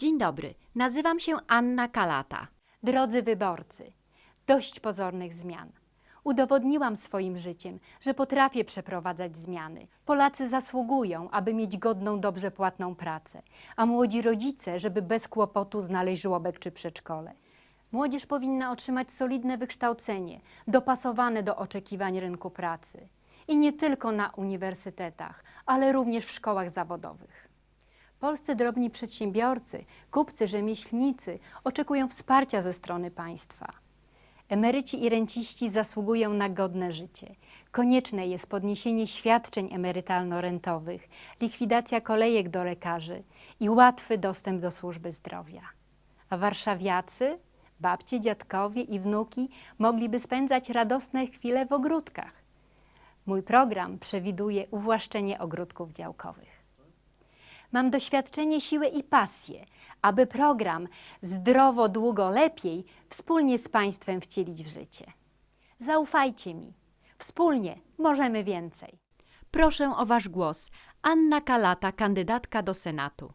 Dzień dobry, nazywam się Anna Kalata. Drodzy wyborcy, dość pozornych zmian. Udowodniłam swoim życiem, że potrafię przeprowadzać zmiany. Polacy zasługują, aby mieć godną, dobrze płatną pracę, a młodzi rodzice, żeby bez kłopotu znaleźć żłobek czy przedszkole. Młodzież powinna otrzymać solidne wykształcenie, dopasowane do oczekiwań rynku pracy. I nie tylko na uniwersytetach, ale również w szkołach zawodowych. Polscy drobni przedsiębiorcy, kupcy, rzemieślnicy oczekują wsparcia ze strony państwa. Emeryci i renciści zasługują na godne życie. Konieczne jest podniesienie świadczeń emerytalno-rentowych, likwidacja kolejek do lekarzy i łatwy dostęp do służby zdrowia. A warszawiacy, babcie, dziadkowie i wnuki mogliby spędzać radosne chwile w ogródkach. Mój program przewiduje uwłaszczenie ogródków działkowych. Mam doświadczenie, siłę i pasję, aby program Zdrowo, długo, lepiej wspólnie z Państwem wcielić w życie. Zaufajcie mi. Wspólnie możemy więcej. Proszę o Wasz głos. Anna Kalata, kandydatka do Senatu.